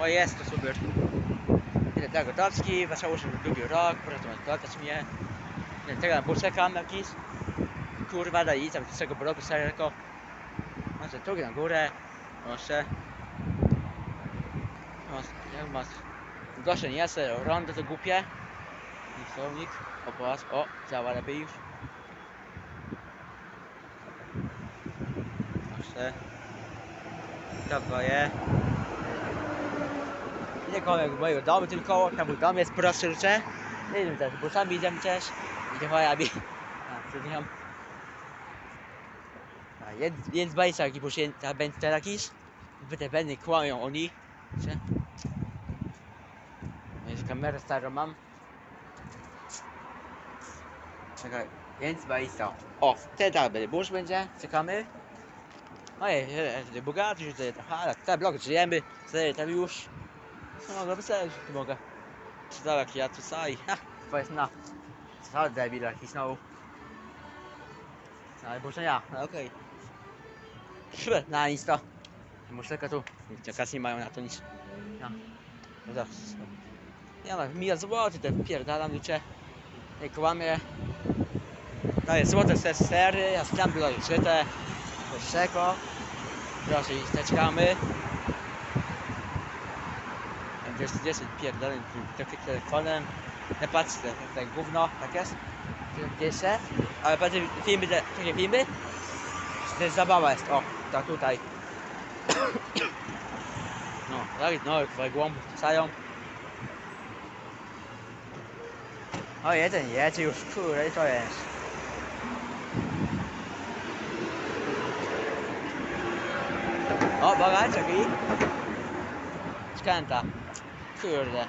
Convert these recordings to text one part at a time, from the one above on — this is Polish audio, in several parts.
Moje jest to super. Idę gotowski, zaczęło się drugi rok, proszę gotać mnie. Nie, teraz bo czekam jakiś. Kurwa, daj tam z tego bloku szeroko. Może drugi na górę. O, jak masz. Gorzej nie jest, rondo to głupie. I słownik. O, popatrz. O, działa lepiej już. Proszę. Dobra, Nie jak mojego domu, tylko tam mój dom jest prostszy rzeczy. Nie wiem też, bo sami idziemy też. Idziemy moja bi. A, co nie A, jest, jest bajsa, jaki poświęca będzie jakiś. Wy te będę kłamią oni. Czy? Jest kamerę starą mam. Czekaj, więc bajsa. O, ten tak będzie, burz będzie, czekamy. No i e, bogaty, że tutaj ale ten blok żyjemy, sobie tam już. Pisać, że tu mogę. Jak ja tu saj, to jest na. Co debil jakiś znowu. No ale może ja, no okej. Okay. Na nic to. Muszę tylko tu, czekać nie mają na to nic. No, no to. Ja mam milion złotych, te pierdalam liczę. Nie kłamie. No jest złote se sery, a tam było już żyte. Wyższego. Proszę, i Wiesz, 10 pierdolę telefonem. Nie patrzcie, jak tak gówno, tak jest? Jeszcze. Ale patrzcie, filmy, takie filmy. Jest zabawa jest, o, ta tutaj. No, tak, no, twoje głąby wracają. O, jeden jedzie już, kurde, to jest. O, bogacz, jaki? Skręta. Kurde.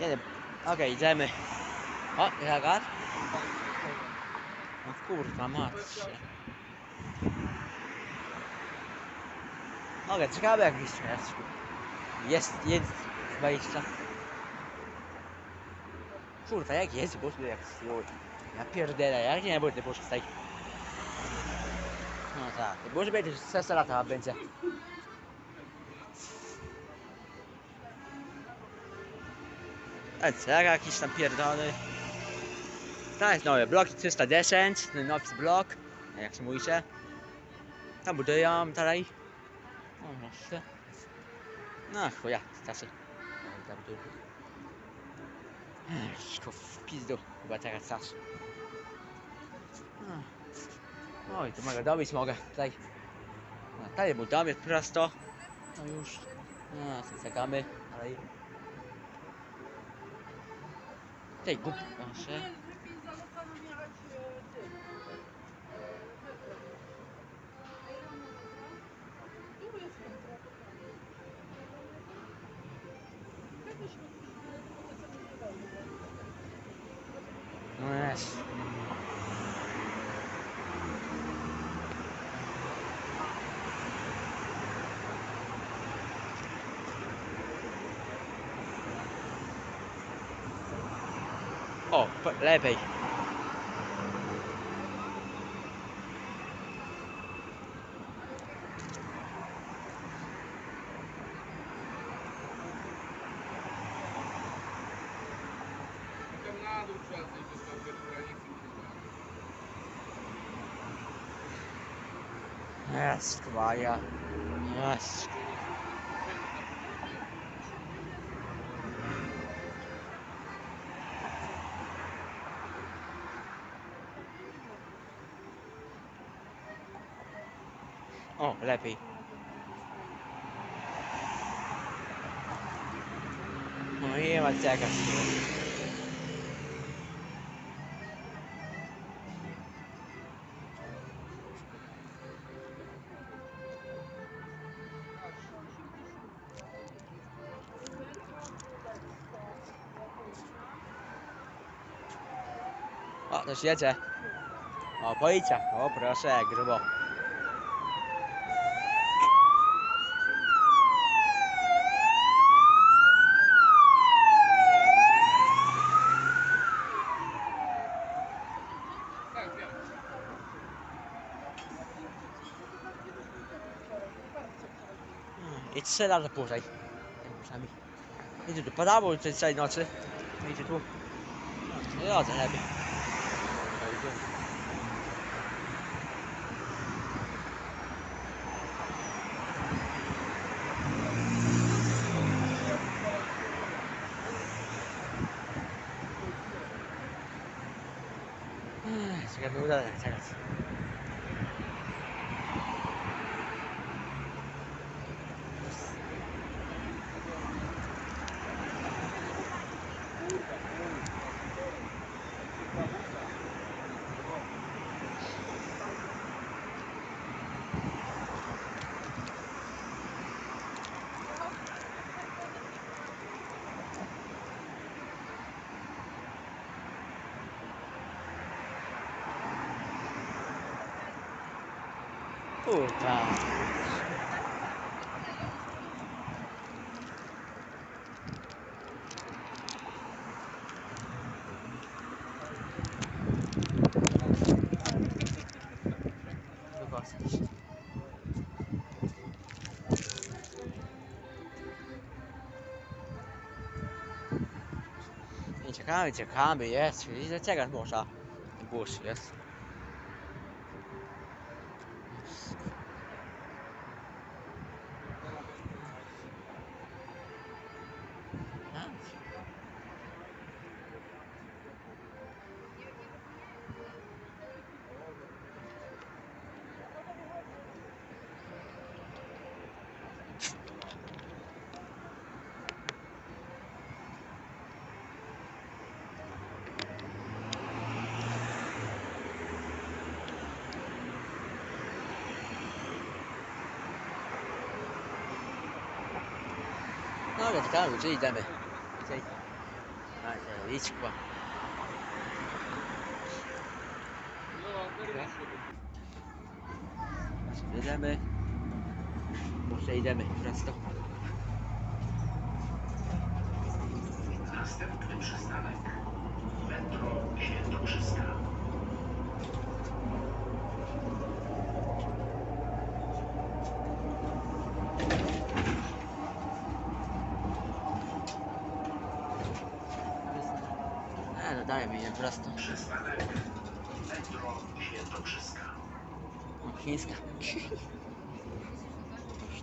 Jeden. Okej, idziemy. O, zagat. No kurwa, matcie. Mogę, ciekawe jakiś jest. Jest, jest 20. Kurwa, jak jest, bo jak słój. Ja pierdolę, jak nie z tej. No tak, może będzie 6 lata będzie. A co, jakiś tam pierdolony. To jest nowy blok 310, ten nowy blok, jak się mówicie. Tam budują dalej. O, jeszcze. No chuja, starszy. Tam to w pizdu, chyba teraz starszy. No. Oj, to mogę dobić, mogę tutaj. No, tutaj jest prosto. No już. No, czekamy, ale... Tej głup... Proszę. No jest. O, po- lepiej. Tam na dół trzeba zejść do tamtej granicy. Jest, kwaja. Jest. O, lepiej. No i ma czekać. O, też jedzie. O, policja. O, proszę, jak grubo. trzy razy później. Czasami. Idzie tu padało czy dzisiaj nocy. Idzie tu. Nie rodzę lepiej. Ech, czekaj, nie udało, czekaj. Kurwa. Wygłosić. I czekamy, czekamy, jest, czyli że czekać można. Burz jest. A, Ale czekamy, gdzie idziemy? Gdzie idziemy? A, idź chyba. Jedziemy. Może idziemy prosto. Następny przystanek. Metro Świętokrzyska. Mi je prosto. Przystanek. Metro Świętokrzyska. O, chińska.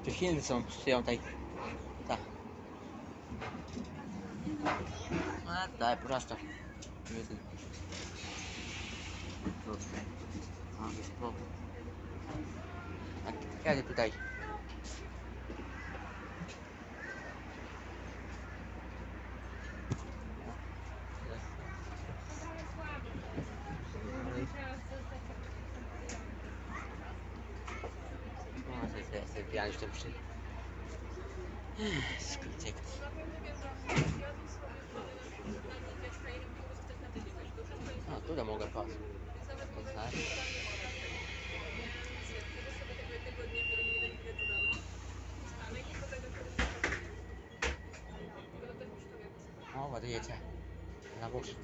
Tu Chiny są, stoją tutaj. Tak. A, prosto. Tutaj. A kiedy tutaj? No, to jest, jest, jest, ja już to przy... Skrócek. No, tutaj mogę pas. O, ładujecie. Na wóz.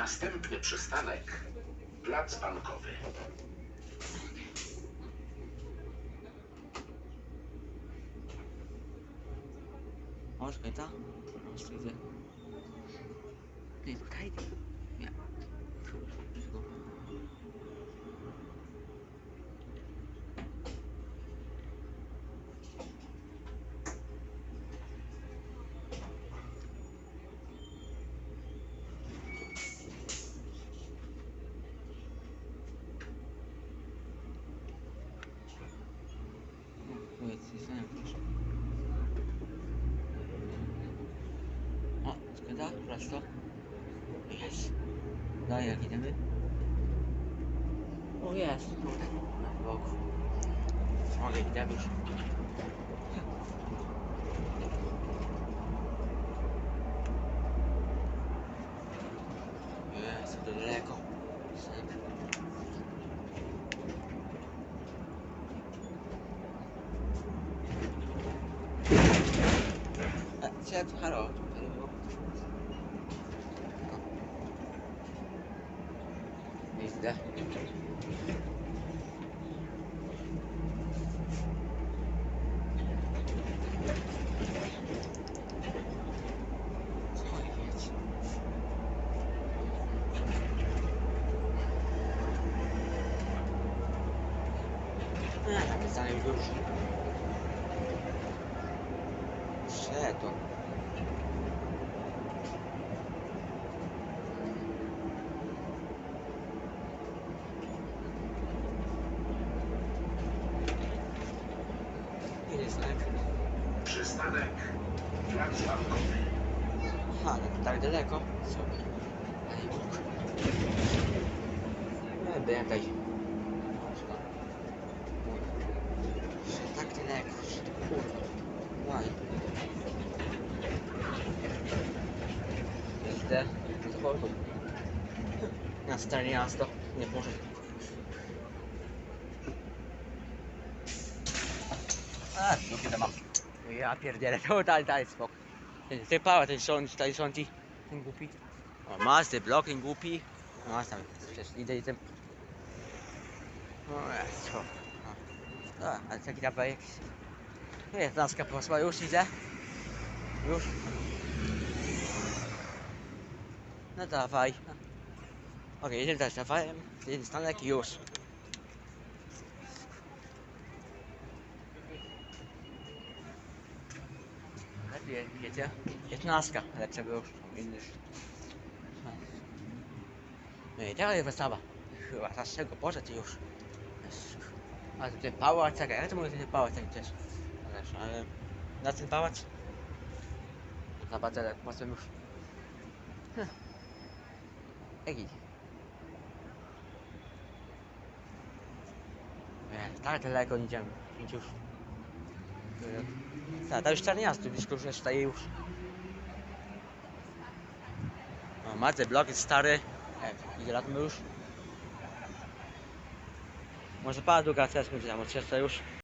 Następny przystanek. Plac Bankowy. Końca? Możesz widzę. Ty, tutaj. Nie. Wszystko. Nie, proszę. O, skręca, prosto. Jest. Dalej jak idziemy. O, jest. Tutaj, na boku. Mogę idziemy. Jest, to daleko. 셀프 하러 좀 다니고 네, 네. Ile znak? Przystanek Plac Bankowy. Aha, no tak daleko. Sobie. Ej, Bóg. Nie będę. Tak daleko. Kurwa. Idę do portu. Na miasto. Nie może. A, no kiedy mam. Ja pierdzielę, to daj, daj spokój. Ten typa, ten są, tutaj są ci, ten głupi. O, masz ten blok, ten głupi. No, masz tam, przecież idę i ten... No, jest, co? No, ale taki tam jakiś... Jest, laska posła, już idę. Już. No dawaj. Okej, jeden też dawaj, jeden stanek już. Lepiej, wiecie? Piętnastka, lepsza by już. Inny. No i teraz jest wystawa. Chyba z Boże ty już. Jezu. A tu ten pałac, jak to mówię ten pałac taki też? Ale na ten pałac? Zobaczę, jak potem już. Hm. Egi. Tak daleko idziemy. Idź już. Tak, to już 14, blisko już jest tutaj już. O, macie blok jest stary. E, ile lat ma już? Może pana druga też będzie tam, od już.